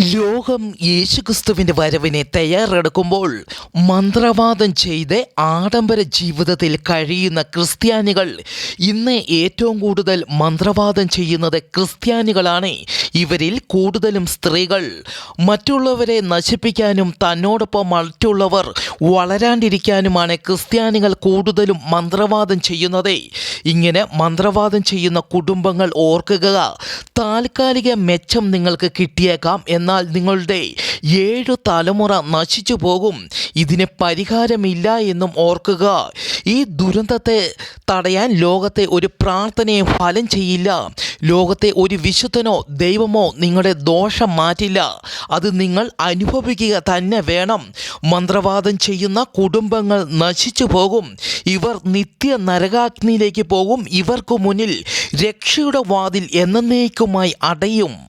ലോകം യേശുക്രിസ്തുവിന്റെ വരവിനെ തയ്യാറെടുക്കുമ്പോൾ മന്ത്രവാദം ചെയ്ത് ആഡംബര ജീവിതത്തിൽ കഴിയുന്ന ക്രിസ്ത്യാനികൾ ഇന്ന് ഏറ്റവും കൂടുതൽ മന്ത്രവാദം ചെയ്യുന്നത് ക്രിസ്ത്യാനികളാണ്. ഇവരിൽ കൂടുതലും സ്ത്രീകൾ. മറ്റുള്ളവരെ നശിപ്പിക്കാനും തന്നോടൊപ്പം മറ്റുള്ളവർ വളരാണ്ടിരിക്കാനുമാണ് ക്രിസ്ത്യാനികൾ കൂടുതലും മന്ത്രവാദം ചെയ്യുന്നത്. ഇങ്ങനെ മന്ത്രവാദം ചെയ്യുന്ന കുടുംബങ്ങൾ ഓർക്കുക താൽക്കാലിക മെച്ചം നിങ്ങൾക്ക് കിട്ടിയേക്കാം. എന്നാൽ നിങ്ങളുടെ ഏഴു തലമുറ നശിച്ചു പോകും. ഇതിന് പരിഹാരമില്ല എന്നും ഓർക്കുക. ഈ ദുരന്തത്തെ തടയാൻ ലോകത്തെ ഒരു പ്രാർത്ഥനയും ഫലം ചെയ്യില്ല. ലോകത്തെ ഒരു വിശുദ്ധനോ ദൈവമോ നിങ്ങളുടെ ദോഷം മാറ്റില്ല. അത് നിങ്ങൾ അനുഭവിക്കുക തന്നെ വേണം. മന്ത്രവാദം ചെയ്യുന്ന കുടുംബങ്ങൾ നശിച്ചു പോകും. ഇവർ നിത്യ നരകാഗ്നിയിലേക്ക് പോകും. ഇവർക്ക് മുന്നിൽ രക്ഷയുടെ വാതിൽ എന്നേക്കുമായി അടയും.